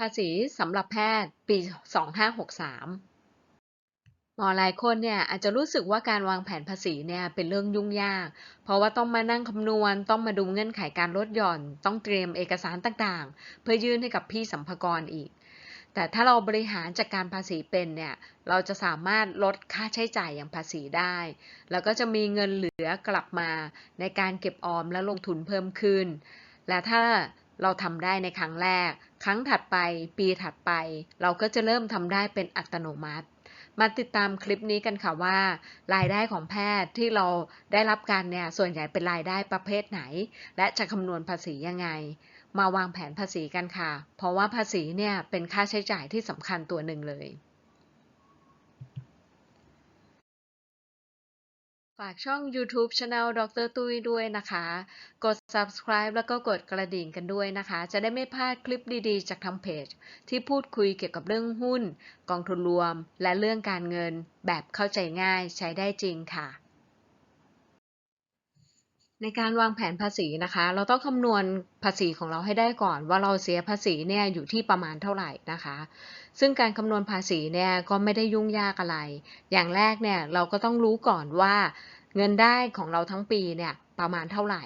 ภาษีสำหรับแพทย์ปี 2563 หมอหลายคนเนี่ยอาจจะรู้สึกว่าการวางแผนภาษีเนี่ยเป็นเรื่องยุ่งยาก เพราะว่าต้องมานั่งคำนวณ ต้องมาดูเงื่อนไขการลดหย่อน ต้องเตรียมเอกสารต่างๆ เพื่อยื่นให้กับพี่สัมภากรอีกแต่ถ้าเราบริหารจัดการภาษีเป็นเนี่ย เราจะสามารถลดค่าใช้จ่ายอย่างภาษีได้ แล้วก็จะมีเงินเหลือกลับมาในการเก็บออมและลงทุนเพิ่มขึ้น และถ้าเราทำได้ในครั้งแรก ครั้งถัดไป ปีถัดไป เราก็จะเริ่มทำได้เป็นอัตโนมัติ มาติดตามคลิปนี้กันค่ะว่า รายได้ของแพทย์ที่เราได้รับการเนี่ยส่วนใหญ่เป็นรายได้ประเภทไหน และจะคำนวณภาษียังไง มาวางแผนภาษีกันค่ะ เพราะว่าภาษีเนี่ยเป็นค่าใช้จ่ายที่สำคัญตัวหนึ่งเลย ฝากช่อง YouTube Channel ดรตุ้ยด้วยนะคะ กด subscribe แล้วก็กดกระดิ่งกันด้วยนะคะ จะได้ไม่พลาดคลิปดีๆ จากทางเพจ ที่พูดคุยเกี่ยวกับเรื่องหุ้น กองทุนรวม และเรื่องการเงิน แบบเข้าใจง่ายใช้ได้จริงค่ะ ในการวางแผนภาษีนะคะ เราต้องคำนวณภาษีของเราให้ได้ก่อน ว่าเราเสียภาษีเนี่ยอยู่ที่ประมาณเท่าไหร่นะคะซึ่งการคำนวณภาษีเนี่ยก็ไม่ได้ยุ่งยากอะไร อย่างแรกเนี่ยเราก็ต้องรู้ก่อนว่า เงินได้ของเราทั้งปีเนี่ยประมาณเท่าไหร่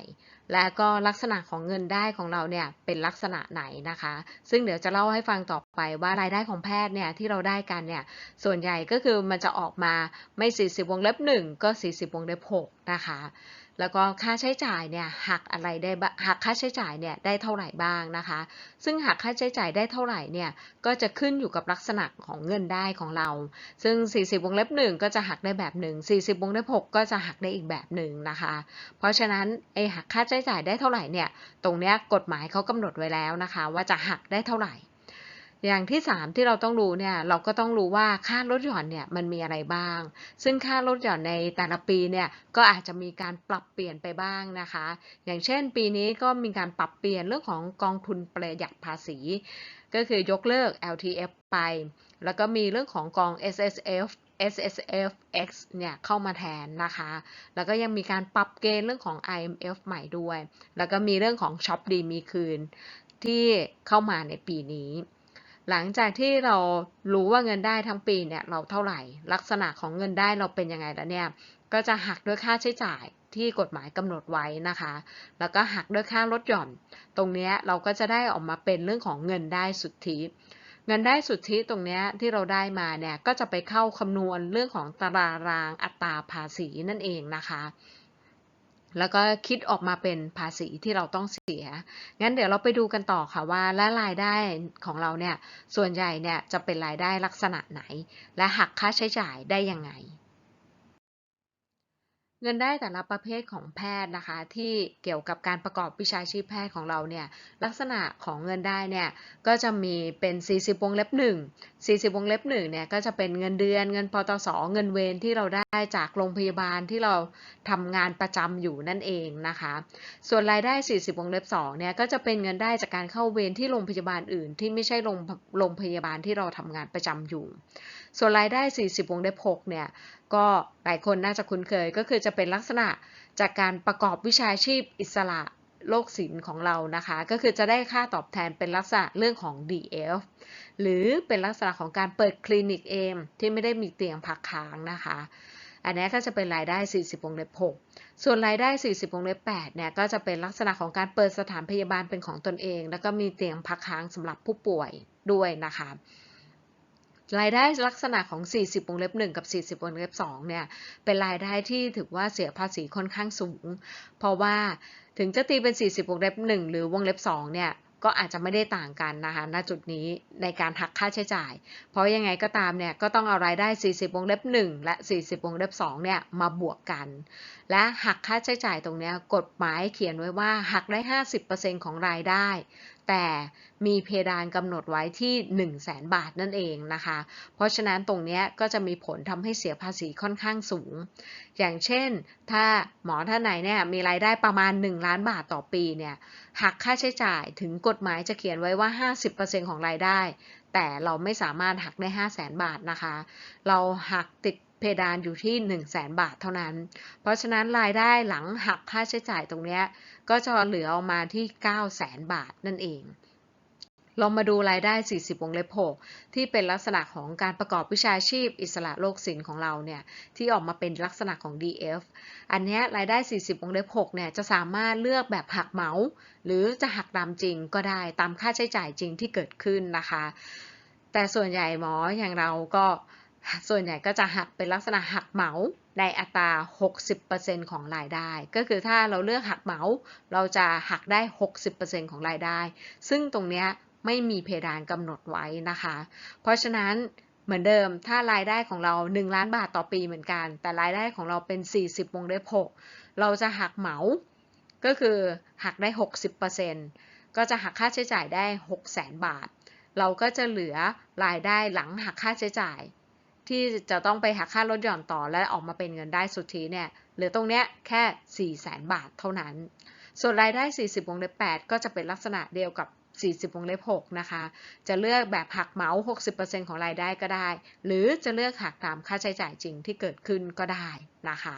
และก็ลักษณะของเงินได้ของเราเนี่ยเป็นลักษณะไหนนะคะ ซึ่งเดี๋ยวจะเล่าให้ฟังต่อไปว่ารายได้ของแพทย์เนี่ยที่เราได้กันเนี่ยส่วนใหญ่ก็คือมันจะออกมาไม่ 40 วงเล็บ 1 ก็ 40 วงเล็บ 6 นะคะ แล้วก็ค่าใช้จ่ายเนี่ยหักอะไรได้หักค่าใช้จ่ายเนี่ยได้เท่าไหร่บ้างนะคะ ซึ่งหักค่าใช้จ่ายได้เท่าไหร่เนี่ยก็จะขึ้นอยู่กับลักษณะของเงินได้ของเรา ซึ่ง 40 วงเล็บ1ก็จะหักได้แบบหนึ่ง40 วงเล็บ6ก็จะหักได้อีกแบบหนึ่งนะคะ เพราะฉะนั้นไอหักค่าใช้จ่ายได้เท่าไหร่เนี่ยตรงเนี้ยกฎหมายเขากำหนดไว้แล้วนะคะ ว่าจะหักได้เท่าไหร่ อย่างที่ 3 ที่เราต้องรู้เนี่ยเราก็ต้องรู้ว่าค่าลดหย่อนเนี่ยมันมีอะไรบ้าง ซึ่งค่าลดหย่อนในแต่ละปีเนี่ยก็อาจจะมีการปรับเปลี่ยนไปบ้างนะคะ อย่างเช่น ปีนี้ก็มีการปรับเปลี่ยนเรื่องของกองทุนประหยัดภาษี ก็คือยกเลิก LTF ไป แล้วก็มีเรื่องของกอง S S F S S F X เนี่ยเข้ามาแทนนะคะ แล้วก็ยังมีการปรับเกณฑ์เรื่องของ IMF ใหม่ด้วย แล้วก็มีเรื่องของช็อปดีมีคืนที่เข้ามาในปีนี้ หลังจากที่เรารู้ว่าเงินได้ทั้งปีเนี่ยเราเท่าไหร่ ลักษณะของเงินได้เราเป็นยังไงแล้วเนี่ยก็จะหักด้วยค่าใช้จ่ายที่กฎหมายกำหนดไว้นะคะ แล้วก็หักด้วยค่าลดหย่อน ตรงนี้เราก็จะได้ออกมาเป็นเรื่องของเงินได้สุทธิเงินได้สุทธิตรงนี้ที่เราได้มาเนี่ยก็จะไปเข้าคำนวณเรื่องของตารารางอัตราภาษีนั่นเองนะคะ แล้วก็คิดออกมาเป็นภาษีที่เราต้องเสีย งั้นเดี๋ยวเราไปดูกันต่อค่ะว่าและรายได้ของเราเนี่ยส่วนใหญ่เนี่ยจะเป็นรายได้ลักษณะไหน และหักค่าใช้จ่ายได้ยังไง เงินได้แต่ละประเภทของแพทย์นะคะ ที่เกี่ยวกับการประกอบวิชาชีพแพทย์ของเราเนี่ยลักษณะของเงินได้เนี่ยก็จะมีเป็น 40 วงเล็บ 1 40 วงเล็บ1เนี่ยก็จะเป็นเงินเดือนเงินปตสเงินเวรที่เราได้จากโรงพยาบาลที่เราทำงานประจำอยู่นั่นเองนะคะ ส่วนรายได้ 40 วงเล็บ2เนี่ยก็จะเป็นเงินได้จากการเข้าเวรที่โรงพยาบาลอื่น ที่ไม่ใช่โรงโรงพยาบาลที่เราทำงานประจำอยู่ ส่วนรายได้ 40 วงเล็บ6เนี่ย ก็หลายคนน่าจะคุ้นเคยก็คือจะเป็นลักษณะจากการประกอบวิชาชีพอิสระโลกศิลป์ของเรานะคะ ก็คือจะได้ค่าตอบแทนเป็นลักษณะเรื่องของ DF หรือเป็นลักษณะของการเปิดคลินิกเองที่ไม่ได้มีเตียงพักค้างนะคะ อันนี้ก็จะเป็นรายได้ 40 วงเล็บ 6 ส่วนรายได้ 40 วงเล็บ 8 เนี่ยก็จะเป็นลักษณะของการเปิดสถานพยาบาลเป็นของตนเอง แล้วก็มีเตียงพักค้างสำหรับผู้ป่วยด้วยนะคะ รายได้ลักษณะของ 40 วงเล็บ 1 กับ 40 วงเล็บ 2 เนี่ย เป็นรายได้ที่ถือว่าเสียภาษีค่อนข้างสูง เพราะว่าถึงจะตีเป็น 40 วงเล็บ 1 หรือวงเล็บ 2 เนี่ย ก็อาจจะไม่ได้ต่างกันนะคะณจุดนี้ในการหักค่าใช้จ่าย เพราะยังไงก็ตามเนี่ย ก็ต้องเอารายได้ 40 วงเล็บ 1 และ 40 วงเล็บ 2 เนี่ย มาบวกกัน และหักค่าใช้จ่ายตรงนี้กฎหมายเขียนไว้ว่าหักได้ 50%ของรายได้ แต่มีเพดานกำหนดไว้ที่ 1 0 0 0 0แบาทนั่นเองนะคะ เพราะฉะนั้นตรงนี้ก็จะมีผลทำให้เสียภาษีค่อนข้างสูง อย่างเช่น ถ้าหมอท่านไหนเนี่ยมีรายได้ประมาณ 1 ล้านบาทต่อปีเนี่ยหักค่าใช้จ่ายถึงกฎหมายจะเขียนไว้ว่า 50%ของรายได้ แต่เราไม่สามารถหักได้ 5 0 0แสนบาทนะคะ เราหักติด เพดานอยู่ที่1 0 0 0 0แสนบาทเท่านั้น เพราะฉะนั้นรายได้หลังหักค่าใช้จ่ายตรงนี้ก็จะเหลือออกมาที่9 0 0แสนบาทนั่นเองลองมาดูรายได้ 40 วงเล็บ6ที่เป็นลักษณะของการประกอบวิชาชีพอิสระโลกศิลป์ของเราเนี่ย ที่ออกมาเป็นลักษณะของ DF อันนี้รายได้ 40 วงเล็บ6เนี่ย จะสามารถเลือกแบบหักเหมา หรือจะหักตามจริงก็ได้ตามค่าใช้จ่ายจริงที่เกิดขึ้นนะคะ แต่ส่วนใหญ่หมออย่างเราก็ ส่วนใหญ่ก็จะหักเป็นลักษณะหักเหมาในอัตรา 60%ของรายได้ ก็คือถ้าเราเลือกหักเหมา เราจะหักได้ 60%ของรายได้ ซึ่งตรงเนี้ยไม่มีเพดานกำหนดไว้นะคะ เพราะฉะนั้นเหมือนเดิม ถ้ารายได้ของเรา 1 ล้านบาทต่อปีเหมือนกัน แต่รายได้ของเราเป็น 40วงเล็บ6เราจะหักเหมา ก็คือหักได้ 60%ก็จะหักค่าใช้จ่ายได้ 6 0 0 0 0 0 บาท เราก็จะเหลือรายได้หลังหักค่าใช้จ่าย ที่จะต้องไปหักค่าลดหย่อนต่อและออกมาเป็นเงินได้สุทธิเนี่ยเหลือตรงเนี้ยแค่ 4 0 0 0 0 0 บาทเท่านั้น ส่วนรายได้ 40 วงเล็บ 8 ก็จะเป็นลักษณะเดียวกับ 40 วงเล็บ 6 นะคะ จะเลือกแบบหักเหมา 60%ของรายได้ก็ได้ หรือจะเลือกหักตามค่าใช้จ่ายจริงที่เกิดขึ้นก็ได้นะคะ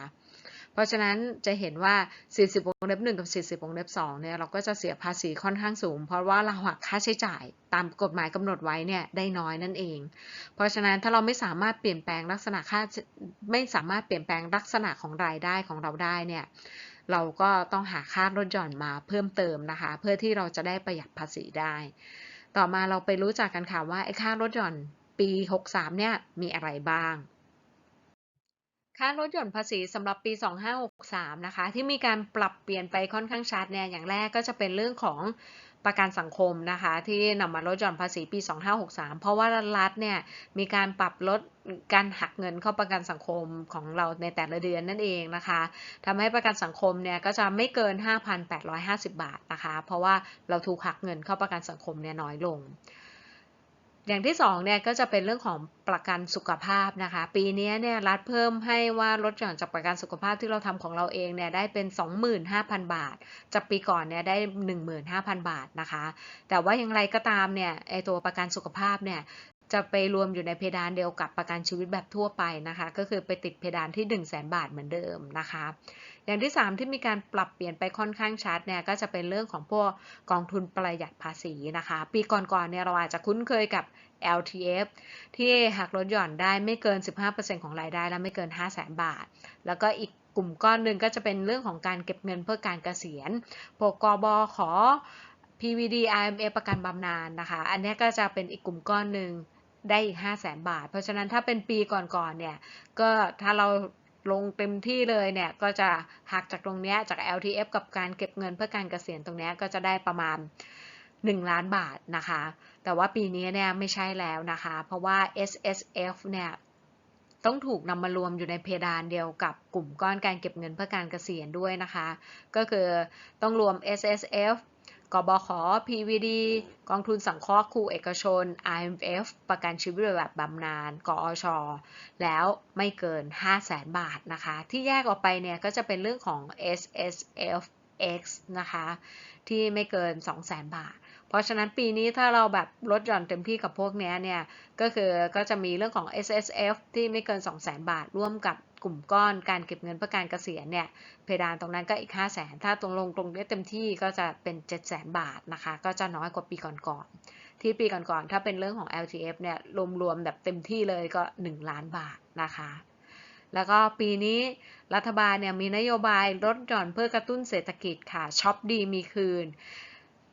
เพราะฉะนั้นจะเห็นว่า 40 วงเล็บ 1 กับ 40 วงเล็บ 2 เนี่ย เราก็จะเสียภาษีค่อนข้างสูง เพราะว่าเราหักค่าใช้จ่ายตามกฎหมายกำหนดไว้เนี่ยได้น้อยนั่นเอง เพราะฉะนั้นถ้าเราไม่สามารถเปลี่ยนแปลงลักษณะค่าไม่สามารถเปลี่ยนแปลงลักษณะของรายได้ของเราได้เนี่ยเราก็ต้องหาค่าลดหย่อนมาเพิ่มเติมนะคะ เพื่อที่เราจะได้ประหยัดภาษีได้ ต่อมาเราไปรู้จักกันค่ะว่าไอ้ค่าลดหย่อนปี 63 เนี่ยมีอะไรบ้าง ค่าลดหย่อนภาษีสำหรับปี 2563 นะคะ ที่มีการปรับเปลี่ยนไปค่อนข้างชัดเนี่ยอย่างแรกก็จะเป็นเรื่องของประกันสังคมนะคะ ที่นำมาลดหย่อนภาษีปี 2563 เพราะว่ารัฐเนี่ยมีการปรับลดการหักเงินเข้าประกันสังคมของเราในแต่ละเดือนนั่นเองนะคะทำให้ประกันสังคมเนี่ยก็จะไม่เกิน 5,850 บาทนะคะ เพราะว่าเราถูกหักเงินเข้าประกันสังคมเนี่ยน้อยลง อย่างที่2เนี่ยก็จะเป็นเรื่องของประกันสุขภาพนะคะ ปีนี้เนี่ยรัฐเพิ่มให้ว่าลดหย่อนจากประกันสุขภาพที่เราทำของเราเองเนี่ยได้เป็น 25,000 บาท จากปีก่อนเนี่ยได้ 15,000 บาทนะคะ แต่ว่าอย่างไรก็ตามเนี่ยไอตัวประกันสุขภาพเนี่ยจะไปรวมอยู่ในเพดานเดียวกับประกันชีวิตแบบทั่วไปนะคะ ก็คือไปติดเพดานที่ 1 0 0 0 0 0บาทเหมือนเดิมนะคะ อย่างที่ 3 ที่มีการปรับเปลี่ยนไปค่อนข้างชัดเนี่ยก็จะเป็นเรื่องของพวกกองทุนประหยัดภาษีนะคะ ปีก่อนๆเนี่ยเราอาจจะคุ้นเคยกับ LTF ที่หักลดหย่อนได้ไม่เกิน 15%ของรายได้และไม่เกิน 5 0 0 0 0 0 บาท แล้วก็อีกกลุ่มก้อนหนึ่งก็จะเป็นเรื่องของการเก็บเงินเพื่อการเกษียณพวกกบขอ PVD IMF ประกันบำนาญนะคะ อันนี้ก็จะเป็นอีกกลุ่มก้อนหนึ่งได้อีก 5 0 0 0 0 0 บาท เพราะฉะนั้นถ้าเป็นปีก่อนๆ เนี่ย ก็ถ้าเรา ลงเต็มที่เลยเนี่ยก็จะหักจากตรงนี้จาก LTF กับการเก็บเงินเพื่อการเกษียณตรงนี้ก็จะได้ประมาณ 1 ล้านบาทนะคะ แต่ว่าปีนี้เนี่ยไม่ใช่แล้วนะคะ เพราะว่า S S F เนี่ยต้องถูกนำมารวมอยู่ในเพดานเดียวกับกลุ่มก้อนการเก็บเงินเพื่อการเกษียณด้วยนะคะ ก็คือต้องรวม S S F กบข PVD กองทุนสังเคราะห์ครูเอกชน IMF ประกันชีวิตแบบบำนาญ กอช แล้วไม่เกิน 5 0 0แสนบาทนะคะ ที่แยกออกไปเนี่ยก็จะเป็นเรื่องของ S S F X นะคะ ที่ไม่เกิน 2 0 0แสนบาท เพราะฉะนั้นปีนี้ถ้าเราแบบลดหย่อนเต็มที่กับพวกนี้เนี่ย ก็คือก็จะมีเรื่องของ S S F ที่ไม่เกิน 2 0 0แสนบาท ร่วมกับ กลุ่มก้อนการเก็บเงินเพื่อการเกษียณเนี่ยเพดานตรงนั้นก็อีก 5 0 0แสนถ้าตรงลงตรงนี้เต็มที่ก็จะเป็น 7 0 0แสนบาทนะคะ ก็จะน้อยกว่าปีก่อนๆที่ปีก่อนๆถ้าเป็นเรื่องของ LTF เนี่ยรวมๆแบบเต็มที่เลยก็ 1 ล้านบาทนะคะแล้วก็ปีนี้รัฐบาลเนี่ยมีนโยบายลดหย่อนเพื่อกระตุ้นเศรษฐกิจค่ะช็อปดีมีคืน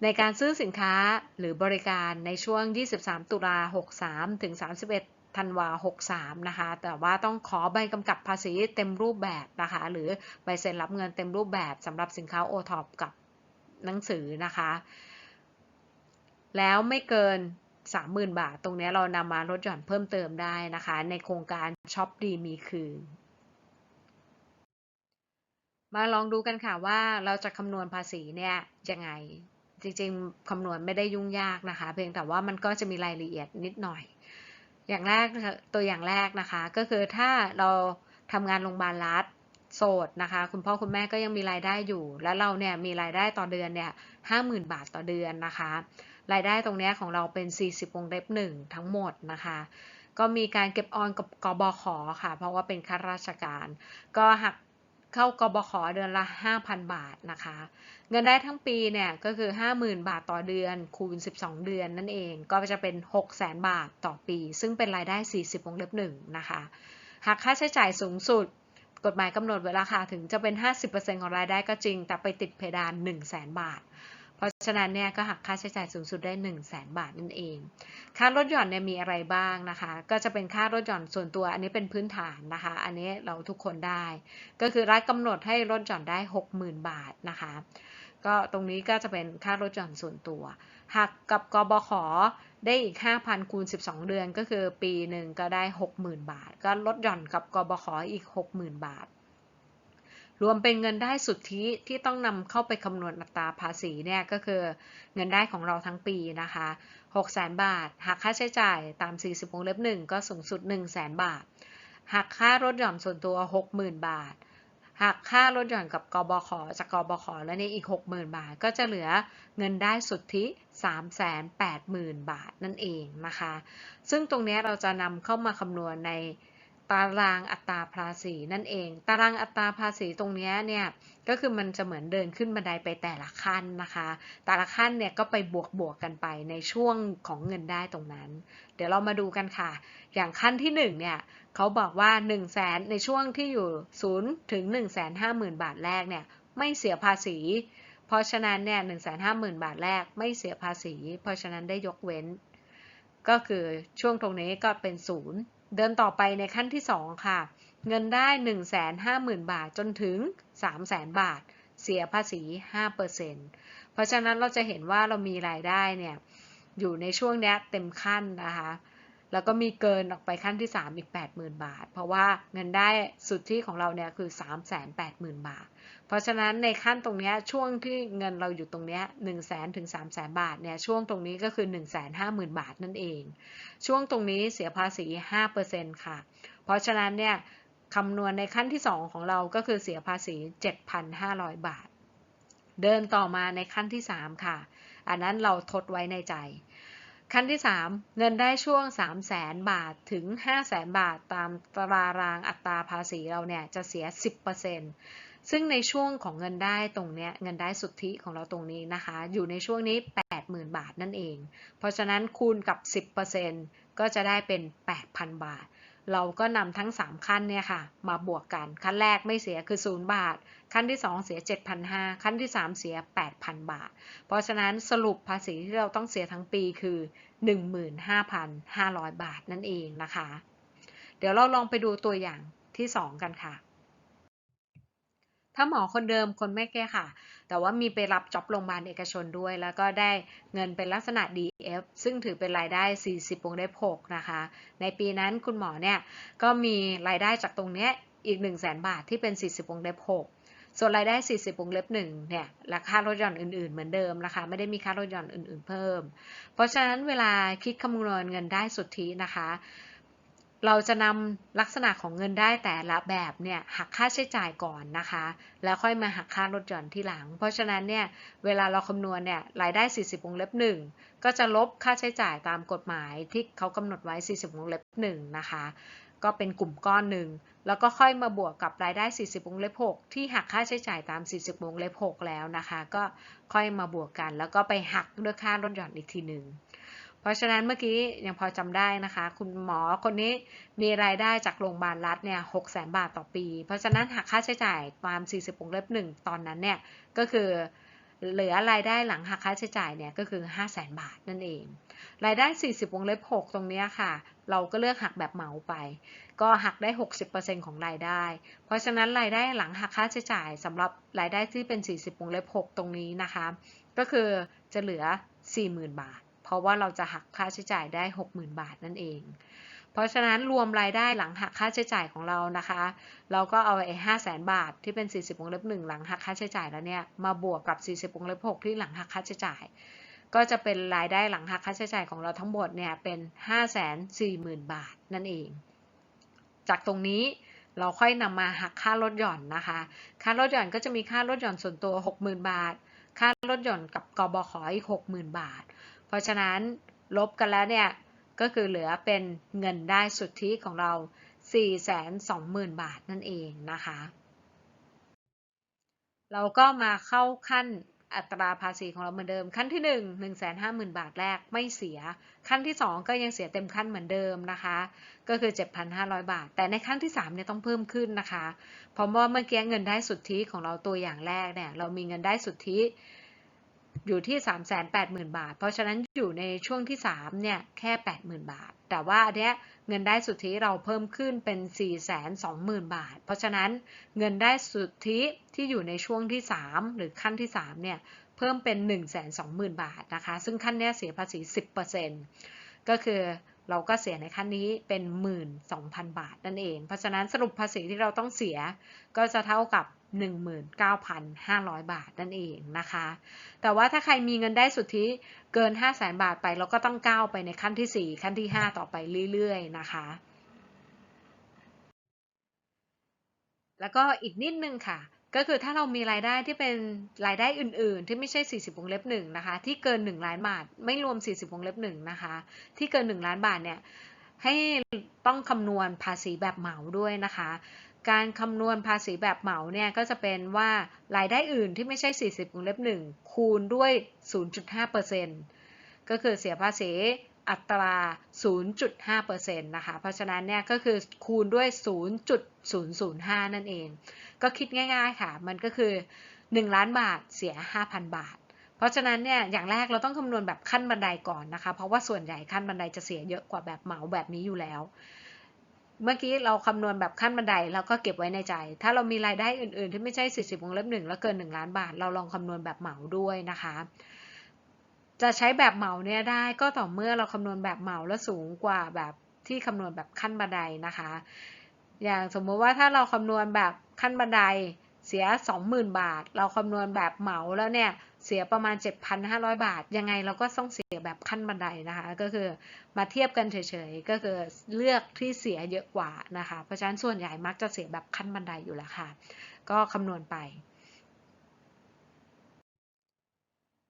ในการซื้อสินค้าหรือบริการในช่วง 23 ตุลา 63 ถึง 31 ธันวา 63 นะคะ แต่ว่าต้องขอใบกำกับภาษีเต็มรูปแบบนะคะ หรือใบเซ็นรับเงินเต็มรูปแบบสำหรับสินค้าโอท็อปกับหนังสือนะคะ แล้วไม่เกิน 30,000 บาท ตรงนี้เรานำมาลดหย่อนเพิ่มเติมได้นะคะ ในโครงการช็อปดีมีคืนมาลองดูกันค่ะว่าเราจะคำนวณภาษีเนี่ยยังไง จริงๆ คำนวณไม่ได้ยุ่งยากนะคะ เพียงแต่ว่ามันก็จะมีรายละเอียดนิดหน่อย อย่างแรกตัวอย่างแรกนะคะ ก็คือถ้าเราทำงานโรงพยาบาลรัฐโสดนะคะ คุณพ่อคุณแม่ก็ยังมีรายได้อยู่ แล้วเราเนี่ยมีรายได้ต่อเดือนเนี่ยห้าหมื่นบาทต่อเดือนนะคะ รายได้ตรงนี้ของเราเป็น 40วงเล็บ1ทั้งหมดนะคะ ก็มีการเก็บออนกับกบขค่ะ เพราะว่าเป็นข้าราชการ ก็หัก เข้ากบขเดือนละ 5,000 บาทนะคะ เงินได้ทั้งปีเนี่ยก็คือ 50,000 บาทต่อเดือนคูณ 12 เดือนนั่นเองก็จะเป็น 600,000 บาทต่อปี ซึ่งเป็นรายได้ 40วงเล็บ1นะคะหากค่าใช้จ่ายสูงสุด กฎหมายกำหนดไว้ราคาถึงจะเป็น 50%ของรายได้ก็จริง แต่ไปติดเพดาน 100,000 บาท เพราะฉะนั้นเนี่ยก็หักค่าใช้จ่ายสูงสุดได้ 1 0 0 0 0แบาทนั่นเอง ค่ารถหย่อนเนี่ยมีอะไรบ้างนะคะ ก็จะเป็นค่ารถหย่อนส่วนตัวอันนี้เป็นพื้นฐานนะคะ อันนี้เราทุกคนได้ ก็คือรัฐกำหนดให้รถหย่อนได้ 60,000 บาทนะคะ ก็ตรงนี้ก็จะเป็นค่ารถหย่อนส่วนตัว หักกับกบขได้อีก 5,000 คูณ 12 เดือน ก็คือปีหนึ่งก็ได้ 60,000 บาท ก็ลดหย่อนกับกบขอีก 60,000 บาท รวมเป็นเงินได้สุทธิที่ต้องนำเข้าไปคำนวณอัตราภาษีเนี่ยก็คือเงินได้ของเราทั้งปีนะคะ600,000บาทหักค่าใช้จ่ายตาม 40วงเล็บ1 ก็สูงสุด 100,000 บาทหักค่ารถหย่อนส่วนตัว 60,000 บาทหักค่ารถหย่อนกับกบขจากกบขแล้วนี่อีก 60,000 บาท ก็จะเหลือเงินได้สุทธิ380,000 บาทนั่นเองนะคะ ซึ่งตรงนี้เราจะนำเข้ามาคำนวณใน ตารางอัตราภาษีนั่นเอง ตารางอัตราภาษีตรงนี้เนี่ยก็คือมันจะเหมือนเดินขึ้นบันไดไปแต่ละขั้นนะคะ แต่ละขั้นเนี่ยก็ไปบวกบวกกันไปในช่วงของเงินได้ตรงนั้น เดี๋ยวเรามาดูกันค่ะ อย่างขั้นที่1เนี่ยเขาบอกว่า 1 0 0 0 0แสนในช่วงที่อยู่0ถึง1 5 0 0 0 0 บาทแรกเนี่ยไม่เสียภาษี เพราะฉะนั้นเนี่ย1 5 0 0 0 0บาทแรกไม่เสียภาษี เพราะฉะนั้นได้ยกเว้น ก็คือช่วงตรงนี้ก็เป็นศูนย์ เดินต่อไปในขั้นที่ 2 ค่ะ เงินได้ 150,000 บาทจนถึง 300,000 บาท เสียภาษี 5%เพราะฉะนั้นเราจะเห็นว่าเรามีรายได้เนี่ยอยู่ในช่วงนี้เต็มขั้นนะคะ แล้วก็มีเกินออกไปขั้นที่ 3 อีก 80,000 บาท เพราะว่าเงินได้สุดที่ของเราเนี่ยคือ 380,000 บาท เพราะฉะนั้นในขั้นตรงนี้ช่วงที่เงินเราอยู่ตรงนี้1 0 0 0 0แถึง3 0 0 0 0บาทเนี่ยช่วงตรงนี้ก็คือ 150,000 บาทนั่นเอง ช่วงตรงนี้เสียภาษี 5%ค่ะ เพราะฉะนั้นเนี่ยคำนวณในขั้นที่ 2 ของเราก็คือเสียภาษี 7,500 บาท เดินต่อมาในขั้นที่ 3 ค่ะ อันนั้นเราทดไว้ในใจ ขั้นที่ 3 เงินได้ช่วง 3 0 0แสนบาทถึง 5 0 0แสนบาทตามตารางอัตราภาษีเราเนี่ยจะเสีย 10%ซึ่งในช่วงของเงินได้ตรงเนี้ยเงินได้สุทธิของเราตรงนี้นะคะ อยู่ในช่วงนี้ 80,000 บาทนั่นเอง เพราะฉะนั้นคูณกับ 10%ก็จะได้เป็น 8,000 บาท เราก็นำทั้ง 3 ขั้นเนี่ยค่ะมาบวกกัน ขั้นแรกไม่เสียคือ 0 บาท ขั้นที่ 2 เสีย 7,500 ขั้นที่ 3 เสีย 8,000 บาท เพราะฉะนั้นสรุปภาษีที่เราต้องเสียทั้งปีคือ 15,500 บาทนั่นเองนะคะ เดี๋ยวเราลองไปดูตัวอย่างที่ 2 กันค่ะ ถ้าหมอคนเดิมคนไม่แก้ค่ะ แต่ว่ามีไปรับจ็อบโรงพยาบาลเอกชนด้วย แล้วก็ได้เงินเป็นลักษณะ DF ซึ่งถือเป็นรายได้ 40วงเล็บ6นะคะ ในปีนั้นคุณหมอเนี่ยก็มีรายได้จากตรงเนี้ยอีก 1 0 0 0 0แบาทที่เป็น 40วงเล็บ6ส่วนรายได้ 40วงเล็บ1เนี่ยราคารถยนต์อื่นๆ เหมือนเดิมนะคะ ไม่ได้มีค่ารถยนต์อื่นๆเพิ่ม เพราะฉะนั้นเวลาคิดคำนวณเงินได้สุทธินะคะ เราจะนำลักษณะของเงินได้แต่ละแบบเนี่ยหักค่าใช้จ่ายก่อนนะคะ แล้วค่อยมาหักค่าลดหย่อนที่หลัง เพราะฉะนั้นเนี่ยเวลาเราคำนวณเนี่ยรายได้ 40วงเล็บ1 ก็จะลบค่าใช้จ่ายตามกฎหมายที่เขากำหนดไว้ 40วงเล็บ1นะคะก็เป็นกลุ่มก้อนหนึ่ง แล้วก็ค่อยมาบวกกับรายได้ 40วงเล็บ6ที่หักค่าใช้จ่ายตาม 40วงเล็บ6แล้วนะคะ ก็ค่อยมาบวกกัน แล้วก็ไปหักด้วยค่าลดหย่อนอีกทีหนึ่ง เพราะฉะนั้นเมื่อกี้ยังพอจำได้นะคะ คุณหมอคนนี้มีรายได้จากโรงพยาบาลรัฐเนี่ยหกแสนบาทต่อปี เพราะฉะนั้นหักค่าใช้จ่ายตาม40วงเล็บหนึ่งตอนนั้นเนี่ยก็คือเหลือรายได้หลังหักค่าใช้จ่ายเนี่ยก็คือ 5 0 0แสนบาทนั่นเอง รายได้ 40 วงเล็บ 6 ตรงนี้ค่ะ เราก็เลือกหักแบบเหมาไป ก็หักได้ 60%ของรายได้ เพราะฉะนั้นรายได้หลังหักค่าใช้จ่ายสำหรับรายได้ที่เป็น 40 วงเล็บ 6 ตรงนี้นะคะ ก็คือจะเหลือ 40,000 บาท เพราะว่าเราจะหักค่าใช้จ่ายได้ 60,000 บาทนั่นเอง เพราะฉะนั้นรวมรายได้หลังหักค่าใช้จ่ายของเรานะคะ เราก็เอาไอ้ห้าแสนบาทที่เป็น 40วงเล็บหนึ่งหลังหักค่าใช้จ่ายแล้วเนี่ยมาบวกกับ 40วงเล็บ6ที่หลังหักค่าใช้จ่าย ก็จะเป็นรายได้หลังหักค่าใช้จ่ายของเราทั้งหมดเนี่ยเป็น 5 4 0 0 0 0 บาทนั่นเอง จากตรงนี้เราค่อยนำมาหักค่าลดหย่อนนะคะ ค่าลดหย่อนก็จะมีค่าลดหย่อนส่วนตัว 60,000 บาท ค่าลดหย่อนกับกบขอีก 60,000 บาท เพราะฉะนั้นลบกันแล้วเนี่ยก็คือเหลือเป็นเงินได้สุทธิของเรา 420,000 บาทนั่นเองนะคะ เราก็มาเข้าขั้นอัตราภาษีของเราเหมือนเดิม ขั้นที่ 1 1 5 0 0 0 0 บาทแรกไม่เสีย ขั้นที่ 2 ก็ยังเสียเต็มขั้นเหมือนเดิมนะคะ ก็คือ 7,500 บาท แต่ในขั้นที่3เนี่ยต้องเพิ่มขึ้นนะคะ เพราะว่าเมื่อกี้เงินได้สุทธิของเราตัวอย่างแรกเนี่ยเรามีเงินได้สุทธิ อยู่ที่ 380,000 บาท เพราะฉะนั้นอยู่ในช่วงที่ 3 เนี่ย แค่ 80,000 บาท แต่ว่าอันเนี้ยเงินได้สุทธิเราเพิ่มขึ้นเป็น 420,000 บาท เพราะฉะนั้นเงินได้สุทธิที่อยู่ในช่วงที่ 3 หรือขั้นที่ 3 เนี่ย เพิ่มเป็น 120,000 บาทนะคะ ซึ่งขั้นเนี้ยเสียภาษี 10%ก็คือเราก็เสียในขั้นนี้เป็น 12,000 บาทนั่นเอง เพราะฉะนั้นสรุปภาษีที่เราต้องเสียก็จะเท่ากับ 19,500 บาทนั่นเองนะคะ แต่ว่าถ้าใครมีเงินได้สุทธิเกิน 500,000บาทไปเราก็ต้องก้าวไปในขั้นที่ 4 ขั้นที่ 5 ต่อไปเรื่อยๆ นะคะ แล้วก็อีกนิดนึงค่ะ ก็คือถ้าเรามีรายได้ที่เป็นรายได้อื่นๆ ที่ไม่ใช่ 40วงเล็บ1นะคะ ที่เกิน 1 ล้านบาท ไม่รวม 40วงเล็บ1นะคะ ที่เกิน 1 ล้านบาทเนี่ยให้ต้องคำนวณภาษีแบบเหมาด้วยนะคะ การคำนวณภาษีแบบเหมาเนี่ยก็จะเป็นว่ารายได้อื่นที่ไม่ใช่ 40วงเล็บ1 คูณด้วย 0.5%ก็คือเสียภาษีอัตรา 0.5%นะคะ เพราะฉะนั้นเนี่ยก็คือคูณด้วย 0.005 นั่นเอง ก็คิดง่ายๆค่ะ มันก็คือ 1 ล้านบาทเสีย 5,000 บาท เพราะฉะนั้นเนี่ยอย่างแรกเราต้องคำนวณแบบขั้นบันไดก่อนนะคะ เพราะว่าส่วนใหญ่ขั้นบันไดจะเสียเยอะกว่าแบบเหมาแบบนี้อยู่แล้ว เมื่อกี้เราคำนวณแบบขั้นบันไดเราก็เก็บไว้ในใจ ถ้าเรามีรายได้อื่น ๆ ที่ไม่ใช่ 40วงเล็บ1แล้วเกิน 1 ล้านบาท เราลองคำนวณแบบเหมาด้วยนะคะ จะใช้แบบเหมาเนี่ยได้ก็ต่อเมื่อเราคำนวณแบบเหมาแล้วสูงกว่าแบบที่คำนวณแบบขั้นบันไดนะคะ อย่างสมมติว่าถ้าเราคำนวณแบบขั้นบันไดเสีย 20,000 บาท เราคำนวณแบบเหมาแล้วเนี่ย เสียประมาณ 7,500 บาท ยังไงเราก็ต้องเสียแบบขั้นบันไดนะคะ ก็คือมาเทียบกันเฉยๆ ก็คือเลือกที่เสียเยอะกว่านะคะ เพราะฉะนั้นส่วนใหญ่มักจะเสียแบบขั้นบันไดอยู่แล้วค่ะ ก็คำนวณไป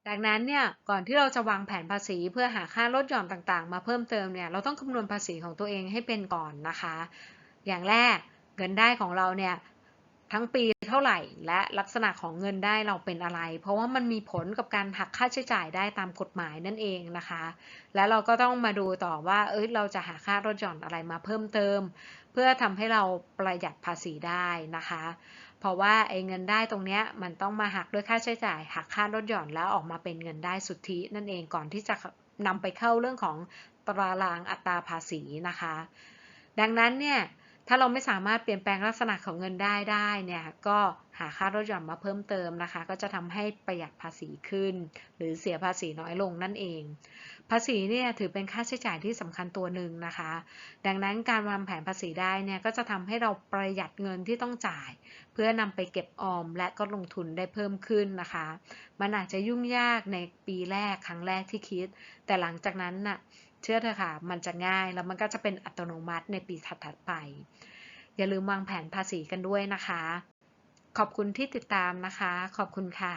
ดังนั้นเนี่ยก่อนที่เราจะวางแผนภาษีเพื่อหาค่าลดหย่อนต่างๆ มาเพิ่มเติมเนี่ยเราต้องคำนวณภาษีของตัวเองให้เป็นก่อนนะคะ อย่างแรกเงินได้ของเราเนี่ย ทั้งปีเท่าไหร่ และลักษณะของเงินได้เราเป็นอะไร เพราะว่ามันมีผลกับการหักค่าใช้จ่ายได้ตามกฎหมายนั่นเองนะคะ แล้วเราก็ต้องมาดูต่อว่า เอ้ยเราจะหาค่าลดหย่อนอะไรมาเพิ่มเติม เพื่อทำให้เราประหยัดภาษีได้นะคะ เพราะว่าไอ้เงินได้ตรงเนี้ยมันต้องมาหักด้วยค่าใช้จ่าย หักค่าลดหย่อนแล้วออกมาเป็นเงินได้สุทธินั่นเองก่อนที่จะนำไปเข้าเรื่องของตารางอัตราภาษีนะคะ ดังนั้นเนี่ย ถ้าเราไม่สามารถเปลี่ยนแปลงลักษณะของเงินได้ได้เนี่ยก็หาค่าลดหย่อนมาเพิ่มเติมนะคะ ก็จะทำให้ประหยัดภาษีขึ้น หรือเสียภาษีน้อยลงนั่นเอง ภาษีเนี่ยถือเป็นค่าใช้จ่ายที่สำคัญตัวหนึ่งนะคะ ดังนั้นการวางแผนภาษีได้เนี่ยก็จะทำให้เราประหยัดเงินที่ต้องจ่าย เพื่อนำไปเก็บออมและก็ลงทุนได้เพิ่มขึ้นนะคะ มันอาจจะยุ่งยากในปีแรกครั้งแรกที่คิด แต่หลังจากนั้นน่ะ เชื่อเถอะค่ะ มันจะง่ายแล้วมันก็จะเป็นอัตโนมัติในปีถัดๆไป อย่าลืมวางแผนภาษีกันด้วยนะคะ ขอบคุณที่ติดตามนะคะ ขอบคุณค่ะ